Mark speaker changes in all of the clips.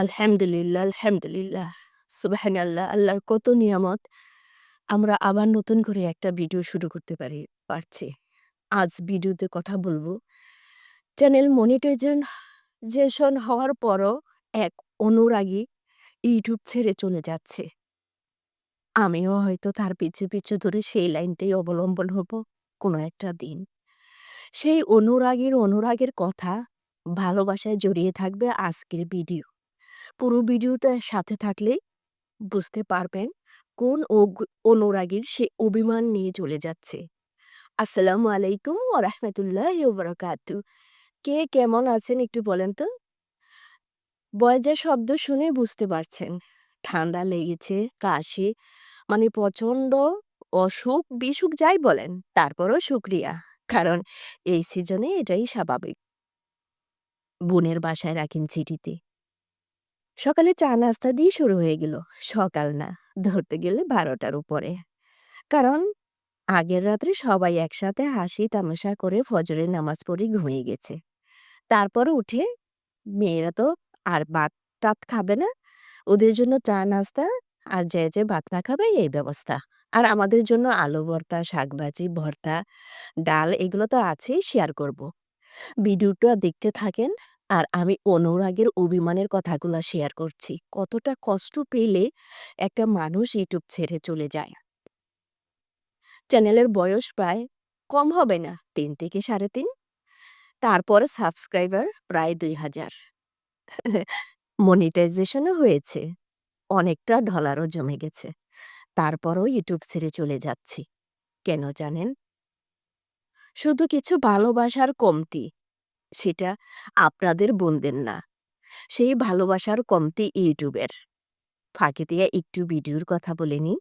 Speaker 1: আলহামদুলিল্লাহ, আলহামদুলিল্লাহ। সুবহানাল্লাহ, আল্লাহর কত নিয়ামত। আমরা আবার নতুন করে একটা ভিডিও শুরু করতে পারি পারছি। আজ ভিডিওতে কথা বলব চ্যানেল মনিটাইজেন জেশন হওয়ার পরও এক অনুরাগী ইউটিউব ছেড়ে চলে যাচ্ছে। আমিও হয়তো তার পিছু, পিছু ধরে সেই লাইনটাই অবলম্বন হব কোনো একটা দিন। সেই অনুরাগীর অনুরাগের কথা ভালোবাসায় জড়িয়ে থাকবে আজকের ভিডিও। পুরো ভিডিওটা সাথে থাকলেই বুঝতে পারবেন কোন অনুরাগীর সে অভিমান নিয়ে চলে যাচ্ছে। আসসালামু আলাইকুম ওয়া রাহমাতুল্লাহি ওয়া বারাকাতু। কে কেমন আছেন একটু বলেন তো? বয়েজের শব্দ শুনে বুঝতে পারছেন। ঠান্ডা লেগেছে, কাশি মানে প্রচণ্ড অসুখ, বিসুখ যাই বলেন তারপরও শুক্রিয়া কারণ এই সিজনে এটাই স্বাভাবিক। বোনের বাসায় রাখেন চিঠিতে। সকালে চা নাস্তা দিয়ে শুরু হয়ে গেল। সকাল না, ধরতে গেলে ১২টার উপরে। কারণ আগের রাত্রে সবাই একসাথে হাসি তামাশা করে ফজরের নামাজ পড়ে ঘুমিয়ে গেছে। তারপর উঠে মেয়েরা তো আর ভাত-টাত খাবে না। ওদের জন্য চা নাস্তা আর যে, যে ভাত না খাবে এই ব্যবস্থা। আর আমাদের জন্য আলু ভর্তা, শাকভাজি, ভর্তা, ডাল এগুলো তো আছেই শেয়ার করব। ভিডিওটা দেখতে থাকেন আর আমি অনুরাগের অভিমানের কথাগুলা শেয়ার করছি। কতটা কষ্ট পেলে একটা মানুষ ইউটিউব ছেড়ে চলে যায়। চ্যানেলের বয়স প্রায় কম হবে না ৩ থেকে ৩.৫ তারপরে সাবস্ক্রাইবার প্রায় ২,০০০ মনিটাইজেশনও হয়েছে। অনেকটা ডলারও জমে গেছে। তারপরও ইউটিউব ছেড়ে চলে যাচ্ছি। কেন জানেন? শুধু কিছু ভালোবাসার কমতি। সেটা আপনাদের বোনদের না। সেই ভালোবাসার কমতি ইউটিউবের। ফাঁকি দিয়ে একটু ভিডিওর কথা বলে নিই।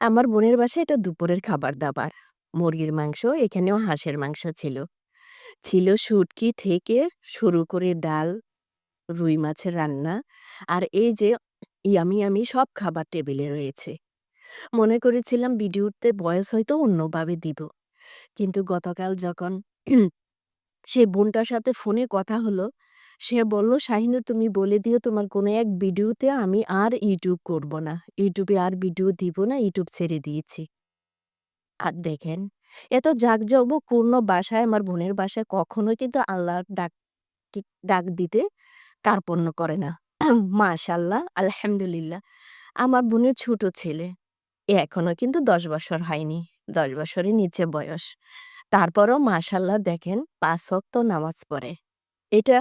Speaker 1: আমার বোনের বাসায় এটা দুপুরের খাবার-দাবার। মুরগির মাংস, এখানেও হাঁসের মাংস ছিল। ছিল শুটকি থেকে শুরু করে ডাল, রুই মাছের রান্না আর এই যে ইয়ামি, আমি সব খাবার টেবিলে রয়েছে। মনে করেছিলাম ভিডিওতে বয়স হয়তো অন্যভাবে দিব। কিন্তু গতকাল যখন সেই বোনটার সাথে ফোনে কথা হলো, সে বলল, "শাহিনুর তুমি বলে দিও তোমার কোনো এক ভিডিওতে আমি আর ইউটিউব করব না। ইউটিউবে আর ভিডিও দিব না, ইউটিউব ছেড়ে দিয়েছি।" আর দেখেন, এত জাঁকজমকপূর্ণ বাসায় আমার বোনের বাসায় কখনোই কিন্তু আল্লাহর ডাক ডাক দিতে কার্পণ্য করে না। মাশাআল্লাহ, আলহামদুলিল্লাহ। আমার বোনের ছোট ছেলে। এখনও কিন্তু ১০ বছর হয়নি। ১০ বছরের নিচে বয়স। তারপরও মাশাআল্লাহ দেখেন পাঁচ ওয়াক্ত নামাজ পড়ে। এটা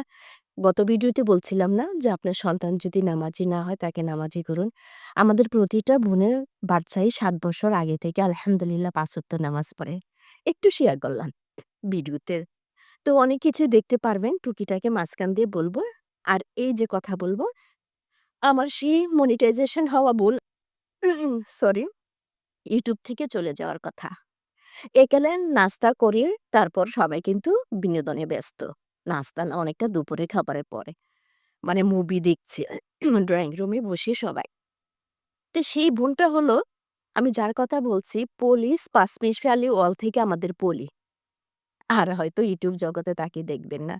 Speaker 1: গত ভিডিওতে বলছিলাম না যে আপনার সন্তান যদি নামাজি না হয় তাকে নামাজি করুন। আমাদের প্রতিটা বোনের বাচ্চাই সাত বছর আগে থেকে আলহামদুলিল্লাহ ৫ ওয়াক্ত নামাজ পড়ে। একটু শেয়ার করলাম ভিডিওতে। তো অনেক কিছু দেখতে পারবেন, টুকিটাকে মাঝখান দিয়ে বলব আর এই যে কথা বলব, আমার সেই মনিটাইজেশন হওয়া বল সরি ইউটিউব থেকে চলে যাওয়ার কথা। একালে নাস্তা করি তারপর সবাই কিন্তু বিনোদনে ব্যস্ত। নাস্তা না, অনেকটা দুপুরের খাবারের পরে। মানে মুভি দেখছি ড্রয়িং রুমে বসে সবাই। তো সেই বোনটা হলো, আমি যার কথা বলছি পলি স্পাসমিশালি ওয়াল থেকে আমাদের পলি। আর হয়তো ইউটিউব জগতে তাকে দেখবেন না।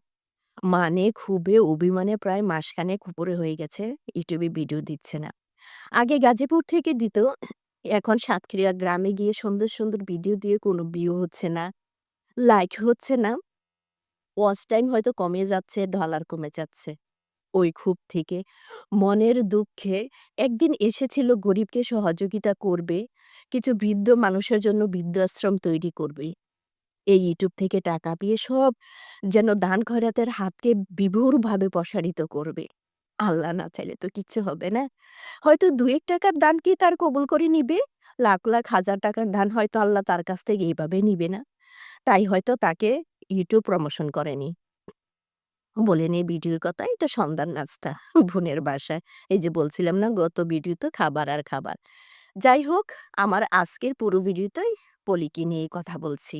Speaker 1: মানে খুবই অভিমানে প্রায় মাসখানেক উপরে হয়ে গেছে ইউটিউবে ভিডিও দিচ্ছে না। আগে গাজীপুর থেকে দিত। এখন সাতক্ষীরা গ্রামে গিয়ে সুন্দর, সুন্দর ভিডিও দিয়ে কোনো ভিউ হচ্ছে না। লাইক হচ্ছে না। ওয়াচ টাইম হয়তো কমে যাচ্ছে, ডলার কমে যাচ্ছে। ওই ক্ষোভ থেকে মনের দুঃখে একদিন এসেছিল গরিবকে সহযোগিতা করবে, কিছু বৃদ্ধ মানুষের জন্য বৃদ্ধাশ্রম তৈরি করবে। এই ইউটিউব থেকে টাকা পেয়ে সব যেন দান খয়রাতের হাতকে বিভোরভাবে প্রসারিত করবে। আল্লাহ না চাইলে তো কিচ্ছু হবে না। হয়তো ২-১ টাকার দান কি তার কবুল করে নিবে? লাখ, লাখ হাজার টাকার দান হয়তো আল্লাহ তার কাছ থেকে এইভাবে নিবে না। তাই হয়তো তাকে ইউটিউব প্রমোশন করেনি। বলে নেই ভিডিওর কথা, এটা সন্ধ্যার নাস্তা বোনের বাসায়। এই যে বলছিলাম না গত ভিডিও তো খাবার আর খাবার। যাই হোক, আমার আজকের পুরো ভিডিওতেই পলিকে নিয়ে কথা বলছি।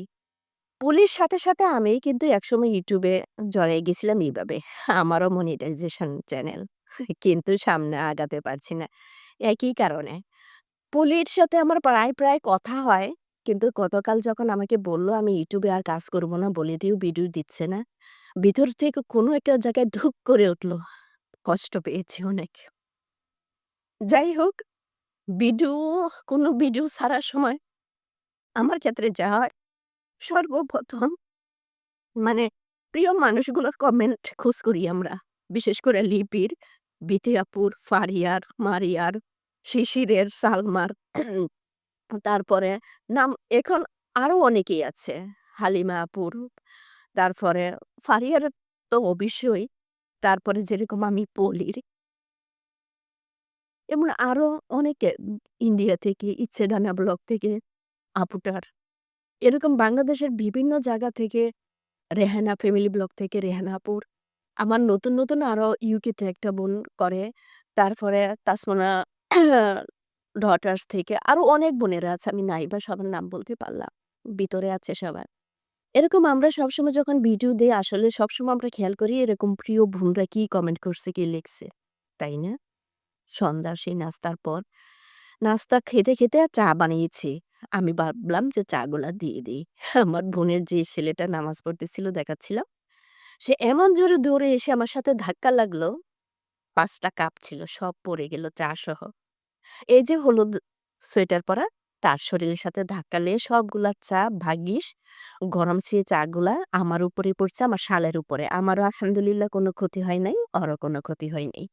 Speaker 1: পলির সাথে, সাথে আমি কিন্তু একসময় ইউটিউবে জড়ায়ে গেছিলাম এইভাবে। আমারও মনিটাইজেশন চ্যানেল। কিন্তু সামনে আগাতে পারছি না। একই কারণে। পলির সাথে আমার প্রায়, প্রায় কথা হয়। কিন্তু গতকাল যখন আমাকে বলল আমি ইউটিউবে আর কাজ করব না বলে দিয়েও ভিডিও দিচ্ছে না। ভিতর থেকে কোনো একটা জায়গায় ধুক করে উঠল। কষ্ট পেয়েছি অনেক। যাই হোক, ভিডিও কোনো ভিডিও ছাড়ার সময় আমার ক্ষেত্রে যা হয়, সর্বপ্রথম মানে প্রিয় মানুষগুলোর কমেন্ট খোঁজ করি আমরা। বিশেষ করে লিপির, বিথি আপুর, ফারিয়ার, মারিয়ার, শিশিরের, সালমার, তারপরে নাম এখন আরও অনেকেই আছে। হালিমা আপুর, তারপরে ফারিয়ার তো অবশ্যই। তারপরে যেরকম আমি পলির। এবং আরও অনেকে ইন্ডিয়া থেকে, ইচ্ছেডানা ব্লগ থেকে, আপুটার। এরকম বাংলাদেশের বিভিন্ন জায়গা থেকে, রেহানা ফ্যামিলি ব্লগ থেকে রেহানা আপুর। আমার নতুন, নতুন আরও ইউকেতে একটা বোন করে। তারপরে তাসমানা ডটার্স থেকে আরও অনেক বোনেরা আছে। আমি নাইবা সবার নাম বলতে পারলাম। ভিতরে আছে সবার। এরকম আমরা সবসময় যখন ভিডিও দেই আসলে সবসময় আমরা খেয়াল করি এরকম প্রিয় বোনরা কি কমেন্ট করছে, কি লিখছে। তাই না? সন্ধ্যার সেই নাস্তার পর নাস্তা খেতে, খেতে চা বানিয়েছি। আমি ভাবলাম যে চাগুলা দিয়ে দেই। আমার বোনের যে ছেলেটা নামাজ পড়তেছিল দেখাচ্ছিলাম। সে এমন জোরে দৌড়ে এসে আমার সাথে ধাক্কা লাগল, ৫ টা কাপ ছিল সব পড়ে গেল চা সহ। এই যে হলুদ সোয়েটার পরা, তার শরীরের সাথে ধাক্কা লেগে সবগুলা চা ভাগ্যিস গরম সেই চাগুলা আমার উপরে পড়ছে, আমার শালের উপরে। আমারও আলহামদুলিল্লাহ কোনো ক্ষতি হয় নাই, ওরও কোনো ক্ষতি হয় নাই।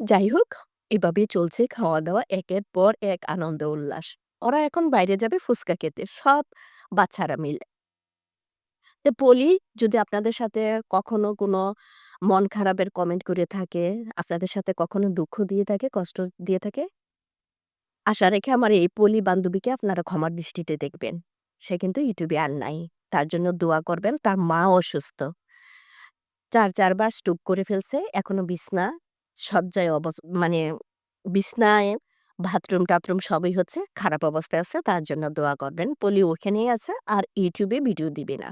Speaker 1: যাই হোক, এভাবেই চলছে খাওয়া-দাওয়া একের পর এক আনন্দ উল্লাস। ওরা এখন বাইরে যাবে ফুচকা খেতে, সব বাচ্চারা মিলে। তো পলি যদি আপনাদের সাথে কখনো কোনো মন খারাপের কমেন্ট করে থাকে, আপনাদের সাথে কখনো দুঃখ দিয়ে থাকে, কষ্ট দিয়ে থাকে আশা রেখে আমার এই পলি বান্ধবীকে আপনারা ক্ষমার দৃষ্টিতে দেখবেন। সে কিন্তু ইউটিউবে আর নাই। তার জন্য দোয়া করবেন। তার মা অসুস্থ। ৪-৪ বার স্ট্রোক করে ফেলছে। এখনও বিছনা শয্যায় অবস মানে বিছনায় বাথরুম-টাথরুম সবই হচ্ছে। খারাপ অবস্থায় আছে। তার জন্য দোয়া করবেন। পলি ওখানেই আছে। আর ইউটিউবে ভিডিও দিবে না।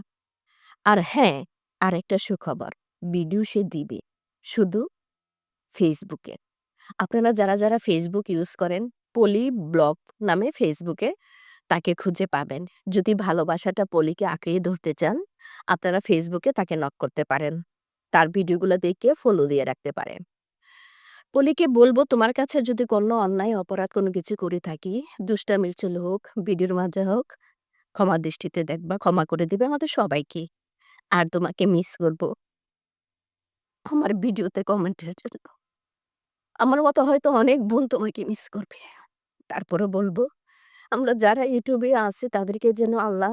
Speaker 1: আর হ্যাঁ, আরেকটা সুখবর। ভিডিও সে দিবে। শুধু ফেসবুকে। আপনারা যারা, যারা ফেসবুক ইউজ করেন, পলি ব্লগ নামে ফেসবুকে তাকে খুঁজে পাবেন। যদি ভালোবাসাটা পলিকে আঁকড়িয়ে ধরতে চান, আপনারা ফেসবুকে তাকে নক করতে পারেন। তার ভিডিওগুলো দেখে ফলো দিয়ে রাখতে পারেন। পলিকে বলব তোমার কাছে যদি কোনো অন্যায় অপরাধ কোনো কিছু করে থাকি, দুষ্টামির ছলে হোক, ভিডিওর মাঝে হোক, ক্ষমার দৃষ্টিতে দেখবা, ক্ষমা করে দিবে আমাদের সবাইকে। আর তোমাকে মিস করব। আমার ভিডিওতে কমেন্টের জন্য। আমার মতো হয়তো অনেক বোন তোমাকে মিস করবে। তারপরেও বলব আমরা যারা ইউটিউবে আছি তাদেরকে যেন আল্লাহ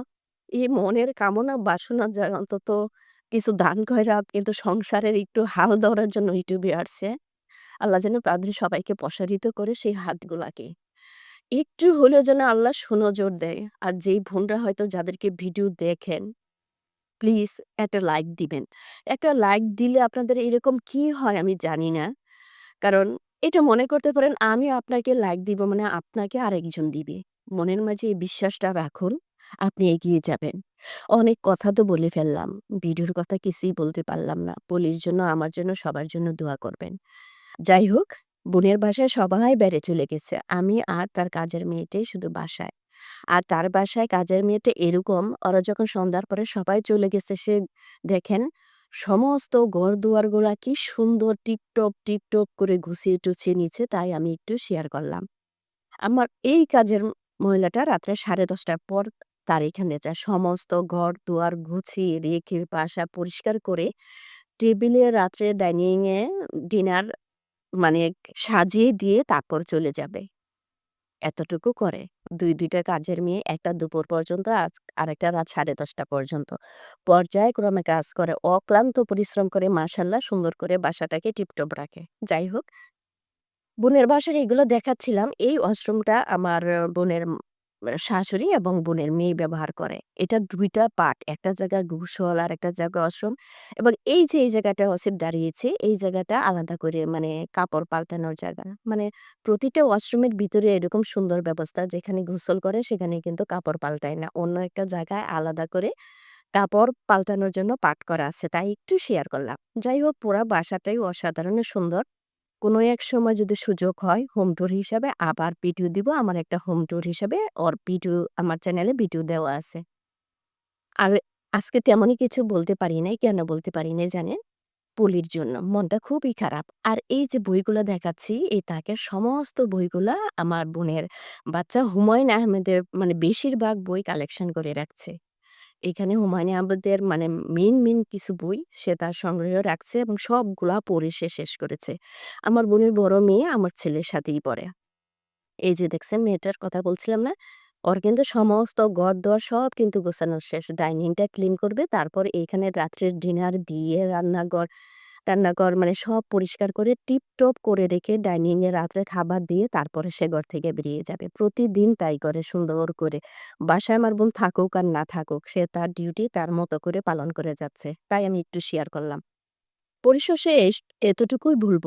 Speaker 1: এই মনের কামনা বাসনা যারা অন্তত কিছু দান খয়রাত কিন্তু সংসারের একটু হাল ধরার জন্য ইউটিউবে আসছে। আল্লাহ যেন তাদের সবাইকে প্রসারিত করে সেই হাতগুলাকে। একটু হলেও যেন আল্লাহ সুনজর দেয়। আর যেই বোনরা হয়তো যাদেরকে ভিডিও দেখেন, প্লিজ একটা লাইক দিবেন। একটা লাইক দিলে আপনাদের এরকম কি হয় আমি জানি না। কারণ এটা মনে করতে পারেন আমি আপনাকে লাইক দিব মানে আপনাকে আরেকজন দিবে। মনের মাঝে এই বিশ্বাসটা রাখুন, আপনি এগিয়ে যাবেন। অনেক কথা তো বলে ফেললাম। ভিডিওর কথা কিছুই বলতে পারলাম না। পলির জন্য, আমার জন্য, সবার জন্য দোয়া করবেন। যাই হোক, বোনের বাসায় সবাই বেড়ে চলে গেছে। আমি আর তার কাজের মেয়েটাই শুধু বাসায়। আর তার বাসায় কাজের মেয়েটা এরকম, ওরা যখন সন্ধ্যার পরে সবাই চলে গেছে সে দেখেন সমস্ত ঘর-দুয়ারগুলা কি সুন্দর টিপটপ, টিপটপ করে গুছিয়ে-টুছিয়ে নিচ্ছে তাই আমি একটু শেয়ার করলাম। আমার এই কাজের মহিলাটা রাত্রে সাড়ে দশটার পর তার এখানে যায়। সমস্ত ঘর-দুয়ার গুছিয়ে রেখে বাসা পরিষ্কার করে টেবিলে রাত্রে ডাইনিংয়ে ডিনার মানে সাজিয়ে দিয়ে তারপর চলে যাবে। এতটুকু করে। ২-২ টা কাজের মেয়ে, একটা দুপুর পর্যন্ত আজ আরেকটা রাত সাড়ে দশটা পর্যন্ত। পর্যায়ক্রমে কাজ করে। অক্লান্ত পরিশ্রম করে মাশাআল্লাহ সুন্দর করে বাসাটাকে টিপটপ রাখে। যাই হোক বোনের বাসার এগুলো দেখাচ্ছিলাম। এই ওয়াশরুমটা আমার বোনের শাশুড়ি এবং বোনের মেয়ে ব্যবহার করে। এটা ২ টা পার্ট। একটা জায়গায় গোসল আর একটা জায়গায় ওয়াশরুম এবং এই যে এই জায়গাটা ওয়াসিফ দাঁড়িয়েছে, এই জায়গাটা আলাদা করে মানে কাপড় পাল্টানোর জায়গা। মানে প্রতিটা ওয়াশরুমের ভিতরে এরকম সুন্দর ব্যবস্থা যেখানে গোসল করে সেখানে কিন্তু কাপড় পাল্টায় না। অন্য একটা জায়গায় আলাদা করে কাপড় পাল্টানোর জন্য পার্ট করা আছে। তাই একটু শেয়ার করলাম। যাই হোক পুরা বাসাটাই অসাধারণ সুন্দর। কোনো এক সময় যদি সুযোগ হয় হোম ট্যুর হিসাবে আবার ভিডিও দিব। আমার একটা হোম ট্যুর হিসাবে ওর ভিডিও আমার চ্যানেলে ভিডিও দেওয়া আছে। আর আজকে তেমনই কিছু বলতে পারি নাই। কেন বলতে পারি নাই জানেন? পলির জন্য। মনটা খুবই খারাপ। আর এই যে বইগুলা দেখাচ্ছি, এই তাকে সমস্ত বইগুলা আমার বোনের বাচ্চা হুমায়ুন আহমেদের মানে বেশিরভাগ বই কালেকশন করে রাখছে। এখানে হুমায়ূন আহমেদের মানে মেন মেন কিছু বই সে তার সংগ্রহ রাখছে এবং সবগুলা পড়ে সে শেষ করেছে। আমার বোনের বড় মেয়ে আমার ছেলের সাথেই পড়ে। এই যে দেখছেন, মেয়েটার কথা বলছিলাম না? ওর কিন্তু সমস্ত ঘর দোয়ার সব কিন্তু গোছানোর শেষ। ডাইনিংটা ক্লিন করবে। তারপর এইখানে রাত্রের ডিনার, দিয়ে রান্নাঘর রান্নাঘর মানে সব পরিষ্কার করে টিপটপ করে রেখে ডাইনিং এ রাত্রে খাবার দিয়ে তারপরে সে ঘর থেকে বেরিয়ে যাবে। প্রতিদিন তাই করে সুন্দর করে। বাসায় আমার বোন থাকুক আর না থাকুক, সে তার ডিউটি তার মতো করে পালন করে যাচ্ছে। তাই আমি একটু শেয়ার করলাম। পরিশেষে এতটুকুই বলব,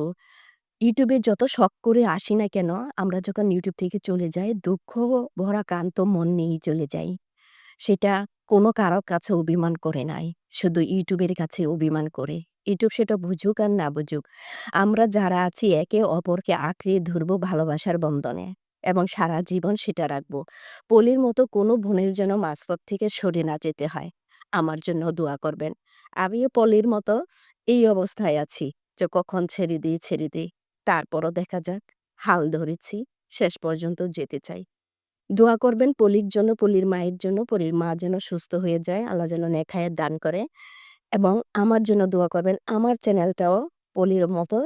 Speaker 1: ইউটিউবে যত শখ করে আসি না কেন, আমরা যখন ইউটিউব থেকে চলে যাই, দুঃখ ভরা ক্লান্ত মন নিয়েই চলে যাই। সেটা কোনো কারও কাছে অভিমান করে নাই। শুধু ইউটিউবের কাছে অভিমান করে। ইউটিউব সেটা বুঝুক আর না বুঝুক। আমরা যারা আছি একে অপরকে আঁকড়ে ধরবো ভালোবাসার বন্ধনে এবং সারা জীবন সেটা রাখব। পলির মতো কোনো বোনের যেন মাঝপথ থেকে সরে না যেতে হয়। আমার জন্য দোয়া করবেন। আমিও পলির মতো এই অবস্থায় আছি যে কখন ছেড়ে দিই, ছেড়ে দিই। তারপরও দেখা যাক। হাল ধরেছি। শেষ পর্যন্ত যেতে চাই। দোয়া করবেন পলির জন্য, পলির মায়ের জন্য, পলির মা যেন সুস্থ হয়ে যায়। আল্লাহ যেন হায়াত দান করে এবং আমার জন্য দোয়া করবেন। আমার চ্যানেলটাও পলির মতো